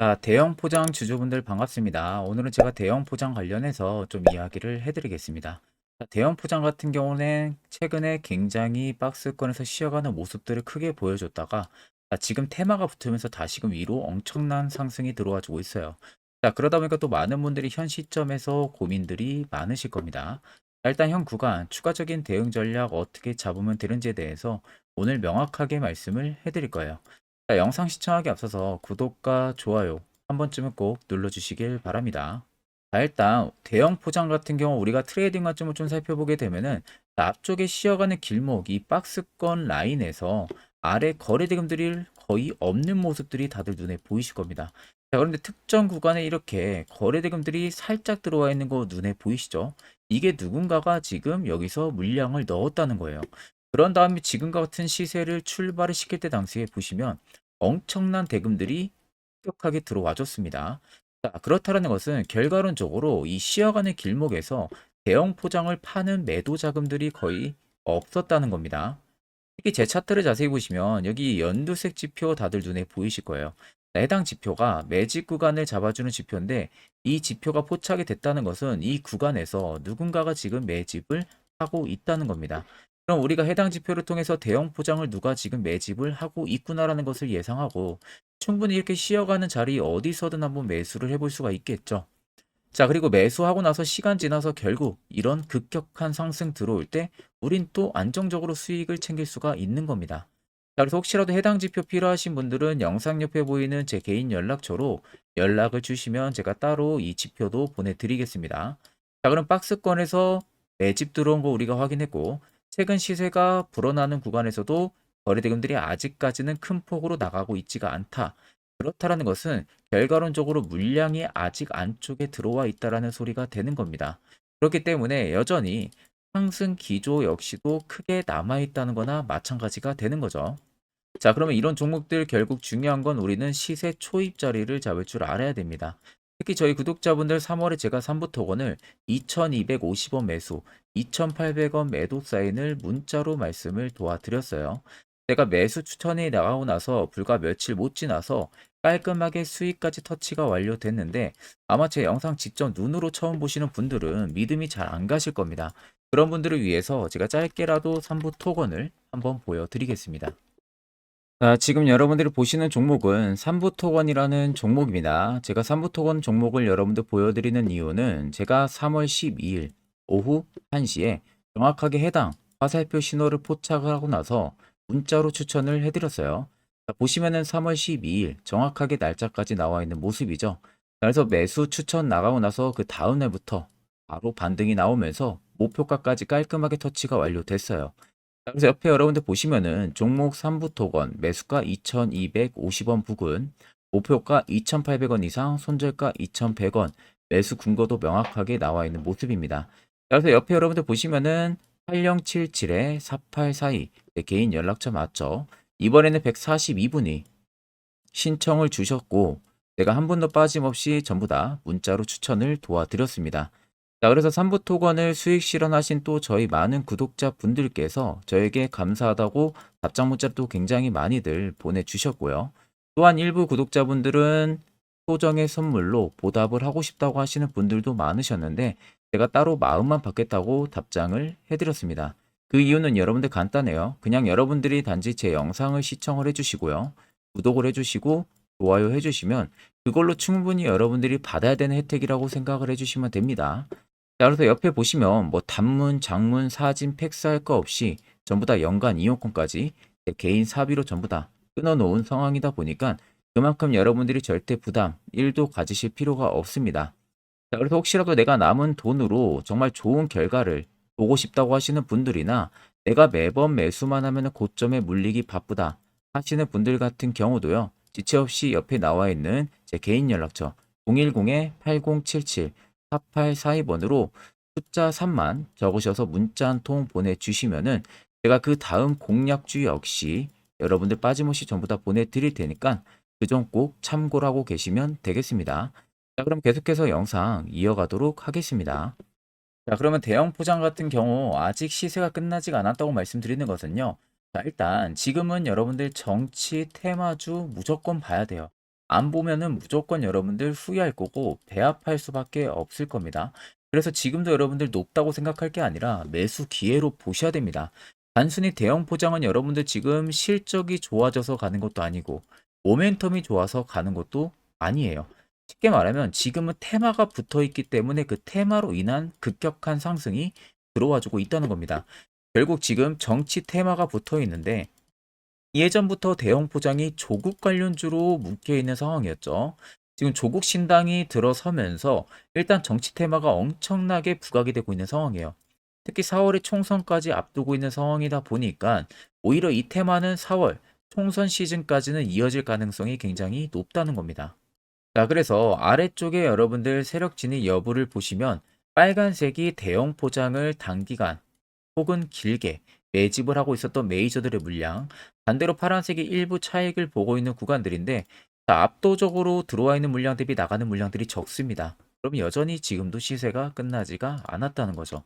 자, 대형 포장 주주분들 반갑습니다. 오늘은 제가 대형 포장 관련해서 좀 이야기를 해드리겠습니다. 자, 대형 포장 같은 경우는 최근에 굉장히 박스권에서 쉬어가는 모습들을 크게 보여줬다가 자, 지금 테마가 붙으면서 다시금 위로 엄청난 상승이 들어와주고 있어요. 자, 그러다 보니까 또 많은 분들이 현 시점에서 고민들이 많으실 겁니다. 자, 일단 현 구간 추가적인 대응 전략 어떻게 잡으면 되는지에 대해서 오늘 명확하게 말씀을 해드릴 거예요. 자, 영상 시청하기 앞서서 구독과 좋아요 한 번쯤은 꼭 눌러주시길 바랍니다. 자, 일단 대형 포장 같은 경우 우리가 트레이딩 관점을 좀 살펴보게 되면은 자, 앞쪽에 쉬어가는 길목 이 박스권 라인에서 아래 거래대금들이 거의 없는 모습들이 다들 눈에 보이실 겁니다. 자, 그런데 특정 구간에 이렇게 거래대금들이 살짝 들어와 있는 거 눈에 보이시죠? 이게 누군가가 지금 여기서 물량을 넣었다는 거예요. 그런 다음에 지금과 같은 시세를 출발을 시킬 때 당시에 보시면 엄청난 대금들이 급격하게 들어와 줬습니다. 자, 그렇다라는 것은 결과론적으로 이 쉬어가는 길목에서 대형 포장을 파는 매도 자금들이 거의 없었다는 겁니다. 특히 제 차트를 자세히 보시면 여기 연두색 지표 다들 눈에 보이실 거예요. 자, 해당 지표가 매집 구간을 잡아주는 지표인데 이 지표가 포착이 됐다는 것은 이 구간에서 누군가가 지금 매집을 하고 있다는 겁니다. 그럼 우리가 해당 지표를 통해서 대형 포장을 누가 지금 매집을 하고 있구나라는 것을 예상하고 충분히 이렇게 쉬어가는 자리 어디서든 한번 매수를 해볼 수가 있겠죠. 자, 그리고 매수하고 나서 시간 지나서 결국 이런 급격한 상승 들어올 때 우린 또 안정적으로 수익을 챙길 수가 있는 겁니다. 자, 그래서 혹시라도 해당 지표 필요하신 분들은 영상 옆에 보이는 제 개인 연락처로 연락을 주시면 제가 따로 이 지표도 보내드리겠습니다. 자, 그럼 박스권에서 매집 들어온 거 우리가 확인했고 최근 시세가 불어나는 구간에서도 거래 대금들이 아직까지는 큰 폭으로 나가고 있지가 않다. 그렇다라는 것은 결과론적으로 물량이 아직 안쪽에 들어와 있다라는 소리가 되는 겁니다. 그렇기 때문에 여전히 상승 기조 역시도 크게 남아 있다는 거나 마찬가지가 되는 거죠. 자, 그러면 이런 종목들 결국 중요한 건 우리는 시세 초입 자리를 잡을 줄 알아야 됩니다. 특히 저희 구독자분들 3월에 제가 3부 토건을 2250원 매수, 2800원 매도 사인을 문자로 말씀을 도와드렸어요. 제가 매수 추천이 나가고 나서 불과 며칠 못 지나서 깔끔하게 수익까지 터치가 완료됐는데 아마 제 영상 직접 눈으로 처음 보시는 분들은 믿음이 잘 안 가실 겁니다. 그런 분들을 위해서 제가 짧게라도 3부 토건을 한번 보여드리겠습니다. 자, 지금 여러분들이 보시는 종목은 3부 토건이라는 종목입니다. 제가 3부 토건 종목을 여러분들 보여드리는 이유는 제가 3월 12일 오후 1시에 정확하게 해당 화살표 신호를 포착을 하고 나서 문자로 추천을 해드렸어요. 자, 보시면은 3월 12일 정확하게 날짜까지 나와 있는 모습이죠. 그래서 매수 추천 나가고 나서 그 다음 날부터 바로 반등이 나오면서 목표가까지 깔끔하게 터치가 완료됐어요. 자, 그래서 옆에 여러분들 보시면은 종목 3부 토건 매수가 2250원 부근 목표가 2800원 이상 손절가 2100원 매수 근거도 명확하게 나와 있는 모습입니다. 자, 그래서 옆에 여러분들 보시면은 8077에 4842 네, 개인 연락처 맞죠? 이번에는 142분이 신청을 주셨고 내가 한 분도 빠짐없이 전부 다 문자로 추천을 도와드렸습니다. 자, 그래서 3부 토건을 수익 실현하신 또 저희 많은 구독자 분들께서 저에게 감사하다고 답장 문자도 굉장히 많이들 보내주셨고요. 또한 일부 구독자분들은 소정의 선물로 보답을 하고 싶다고 하시는 분들도 많으셨는데 제가 따로 마음만 받겠다고 답장을 해드렸습니다. 그 이유는 여러분들 간단해요. 그냥 여러분들이 단지 제 영상을 시청을 해주시고요. 구독을 해주시고 좋아요 해주시면 그걸로 충분히 여러분들이 받아야 되는 혜택이라고 생각을 해주시면 됩니다. 자, 그래서 옆에 보시면 뭐 단문, 장문, 사진, 팩스 할 거 없이 전부 다 연간 이용권까지 제 개인 사비로 전부 다 끊어놓은 상황이다 보니까 그만큼 여러분들이 절대 부담 1도 가지실 필요가 없습니다. 자, 그래서 혹시라도 내가 남은 돈으로 정말 좋은 결과를 보고 싶다고 하시는 분들이나 내가 매번 매수만 하면 고점에 물리기 바쁘다 하시는 분들 같은 경우도요. 지체 없이 옆에 나와 있는 제 개인 연락처 010-8077-4842번으로 숫자 3만 적으셔서 문자 한 통 보내주시면은 제가 그 다음 공략주 역시 여러분들 빠짐없이 전부 다 보내드릴 테니까 그 점 꼭 참고를 하고 계시면 되겠습니다. 자, 그럼 계속해서 영상 이어가도록 하겠습니다. 자, 그러면 대형 포장 같은 경우 아직 시세가 끝나지가 않았다고 말씀드리는 것은요. 자, 일단 지금은 여러분들 정치 테마주 무조건 봐야 돼요. 안 보면은 무조건 여러분들 후회할 거고 배합할 수밖에 없을 겁니다. 그래서 지금도 여러분들 높다고 생각할 게 아니라 매수 기회로 보셔야 됩니다. 단순히 대형 포장은 여러분들 지금 실적이 좋아져서 가는 것도 아니고 모멘텀이 좋아서 가는 것도 아니에요. 쉽게 말하면 지금은 테마가 붙어 있기 때문에 그 테마로 인한 급격한 상승이 들어와 주고 있다는 겁니다. 결국 지금 정치 테마가 붙어 있는데 예전부터 대형 포장이 조국 관련주로 묶여 있는 상황이었죠. 지금 조국 신당이 들어서면서 일단 정치 테마가 엄청나게 부각이 되고 있는 상황이에요. 특히 4월에 총선까지 앞두고 있는 상황이다 보니까 오히려 이 테마는 4월 총선 시즌까지는 이어질 가능성이 굉장히 높다는 겁니다. 자, 그래서 아래쪽에 여러분들 세력 진입 여부를 보시면 빨간색이 대형 포장을 단기간 혹은 길게 매집을 하고 있었던 메이저들의 물량, 반대로 파란색이 일부 차익을 보고 있는 구간들인데 자, 압도적으로 들어와 있는 물량 대비 나가는 물량들이 적습니다. 그럼 여전히 지금도 시세가 끝나지가 않았다는 거죠.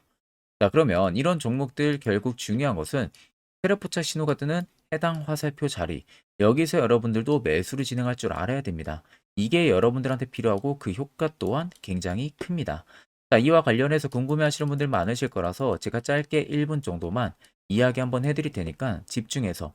자, 그러면 이런 종목들 결국 중요한 것은 세력포착 신호가 뜨는 해당 화살표 자리, 여기서 여러분들도 매수를 진행할 줄 알아야 됩니다. 이게 여러분들한테 필요하고 그 효과 또한 굉장히 큽니다. 자, 이와 관련해서 궁금해 하시는 분들 많으실 거라서 제가 짧게 1분 정도만 이야기 한번 해드릴 테니까 집중해서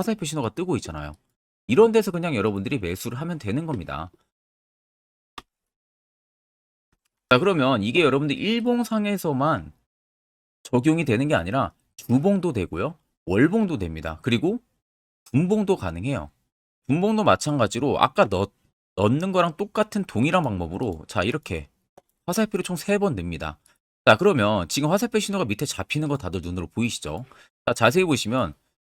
화살표 신호가 뜨고 있잖아요. 이런 데서 그냥 여러분들이 매수를 하면 되는 겁니다. 자, 그러면 이게 여러분들 일봉상에서만 적용이 되는 게 아니라 주봉도 되고요. 월봉도 됩니다. 그리고 분봉도 가능해요. 분봉도 마찬가지로 아까 넣, 넣는 거랑 똑같은 동일한 방법으로 자, 이렇게 화살표를 총 3번 냅니다. 자, 그러면 지금 화살표 신호가 밑에 잡히는 거 다들 눈으로 보이시죠? 자, 자세히 보시면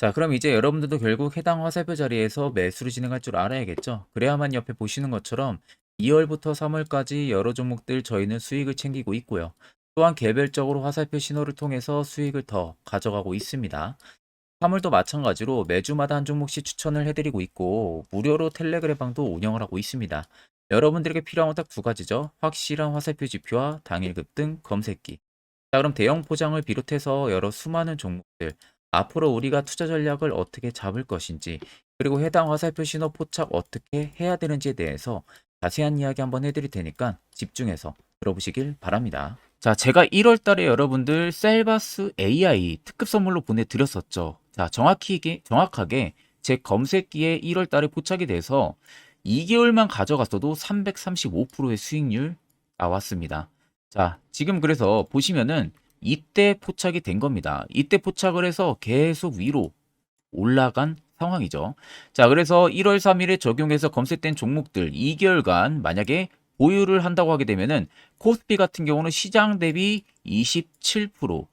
자 그럼 이제 여러분들도 결국 해당 화살표 자리에서 매수를 진행할 줄 알아야겠죠. 그래야만 옆에 보시는 것처럼 2월부터 3월까지 여러 종목들 저희는 수익을 챙기고 있고요. 또한 개별적으로 화살표 신호를 통해서 수익을 더 가져가고 있습니다. 3월도 마찬가지로 매주마다 한 종목씩 추천을 해드리고 있고 무료로 텔레그램 방도 운영을 하고 있습니다. 여러분들에게 필요한 건 딱 두 가지죠. 확실한 화살표 지표와 당일 급 등 검색기. 자 그럼 대형 포장을 비롯해서 여러 수많은 종목들 앞으로 우리가 투자 전략을 어떻게 잡을 것인지 그리고 해당 화살표 신호 포착 어떻게 해야 되는지에 대해서 자세한 이야기 한번 해드릴 테니까 집중해서 들어보시길 바랍니다. 자, 제가 1월 달에 여러분들 셀바스 AI 특급 선물로 보내드렸었죠. 자, 정확히, 정확하게 제 검색기에 1월 달에 포착이 돼서 2개월만 가져갔어도 335%의 수익률 나왔습니다. 자, 지금 그래서 보시면은 이때 포착이 된 겁니다. 이때 포착을 해서 계속 위로 올라간 상황이죠. 자, 그래서 1월 3일에 적용해서 검색된 종목들 2개월간 만약에 보유를 한다고 하게 되면은 코스피 같은 경우는 시장 대비 27%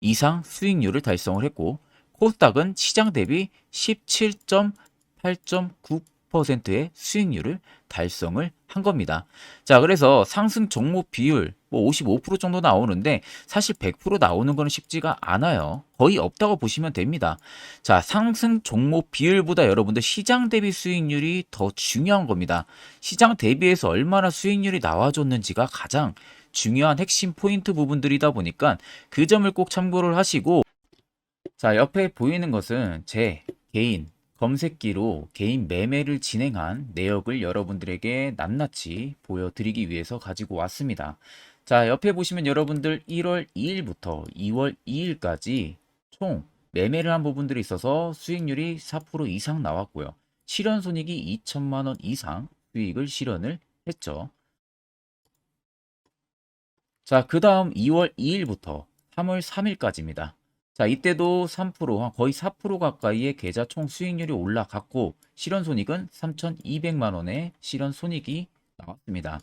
이상 수익률을 달성을 했고 코스닥은 시장 대비 17.8.9%의 수익률을 달성을 한 겁니다. 자, 그래서 상승 종목 비율 뭐 55% 정도 나오는데 사실 100% 나오는 거는 쉽지가 않아요. 거의 없다고 보시면 됩니다. 자, 상승 종목 비율보다 여러분들 시장 대비 수익률이 더 중요한 겁니다. 시장 대비해서 얼마나 수익률이 나와줬는지가 가장 중요한 핵심 포인트 부분들이다 보니까 그 점을 꼭 참고를 하시고 자, 옆에 보이는 것은 제 개인 검색기로 개인 매매를 진행한 내역을 여러분들에게 낱낱이 보여드리기 위해서 가지고 왔습니다. 자, 옆에 보시면 여러분들 1월 2일부터 2월 2일까지 총 매매를 한 부분들이 있어서 수익률이 4% 이상 나왔고요. 실현 손익이 2천만 원 이상 수익을 실현을 했죠. 자, 그 다음 2월 2일부터 3월 3일까지입니다. 자, 이때도 3%, 거의 4% 가까이의 계좌 총 수익률이 올라갔고, 실현 손익은 3,200만 원의 실현 손익이 나왔습니다.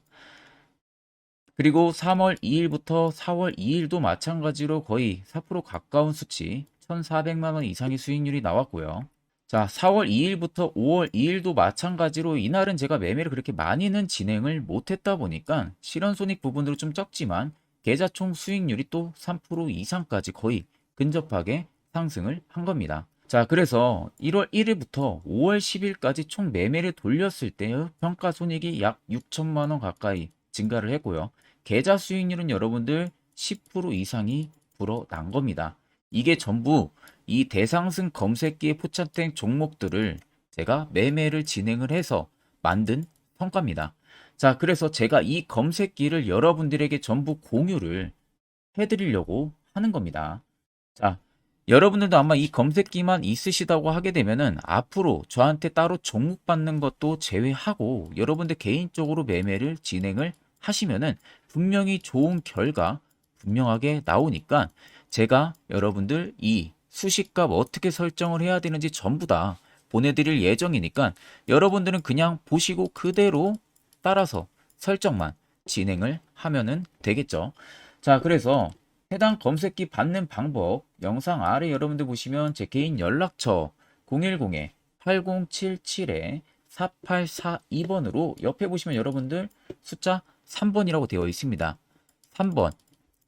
그리고 3월 2일부터 4월 2일도 마찬가지로 거의 4% 가까운 수치, 1,400만 원 이상의 수익률이 나왔고요. 자, 4월 2일부터 5월 2일도 마찬가지로 이날은 제가 매매를 그렇게 많이는 진행을 못했다 보니까 실현 손익 부분으로 좀 적지만 계좌 총 수익률이 또 3% 이상까지 거의 근접하게 상승을 한 겁니다. 자, 그래서 1월 1일부터 5월 10일까지 총 매매를 돌렸을 때의 평가 손익이 약 6천만 원 가까이 증가를 했고요. 계좌 수익률은 여러분들 10% 이상이 불어난 겁니다. 이게 전부 이 대상승 검색기에 포착된 종목들을 제가 매매를 진행을 해서 만든 성과입니다. 자, 그래서 제가 이 검색기를 여러분들에게 전부 공유를 해드리려고 하는 겁니다. 자, 여러분들도 아마 이 검색기만 있으시다고 하게 되면은 앞으로 저한테 따로 종목 받는 것도 제외하고 여러분들 개인적으로 매매를 진행을 하시면은 분명히 좋은 결과 분명하게 나오니까 제가 여러분들 이 수식값 어떻게 설정을 해야 되는지 전부 다 보내드릴 예정이니까 여러분들은 그냥 보시고 그대로 따라서 설정만 진행을 하면은 되겠죠. 자, 그래서 해당 검색기 받는 방법 영상 아래 여러분들 보시면 제 개인 연락처 010-8077-4842번으로 옆에 보시면 여러분들 숫자 3번이라고 되어 있습니다. 3번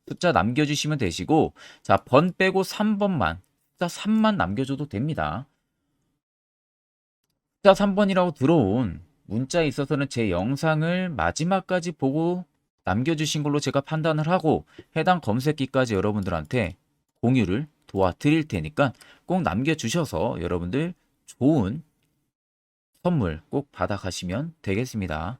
숫자 남겨주시면 되시고 자, 번 빼고 3번만 숫자 3만 남겨줘도 됩니다. 숫자 3번이라고 들어온 문자에 있어서는 제 영상을 마지막까지 보고 남겨주신 걸로 제가 판단을 하고 해당 검색기까지 여러분들한테 공유를 도와드릴 테니까 꼭 남겨주셔서 여러분들 좋은 선물 꼭 받아가시면 되겠습니다.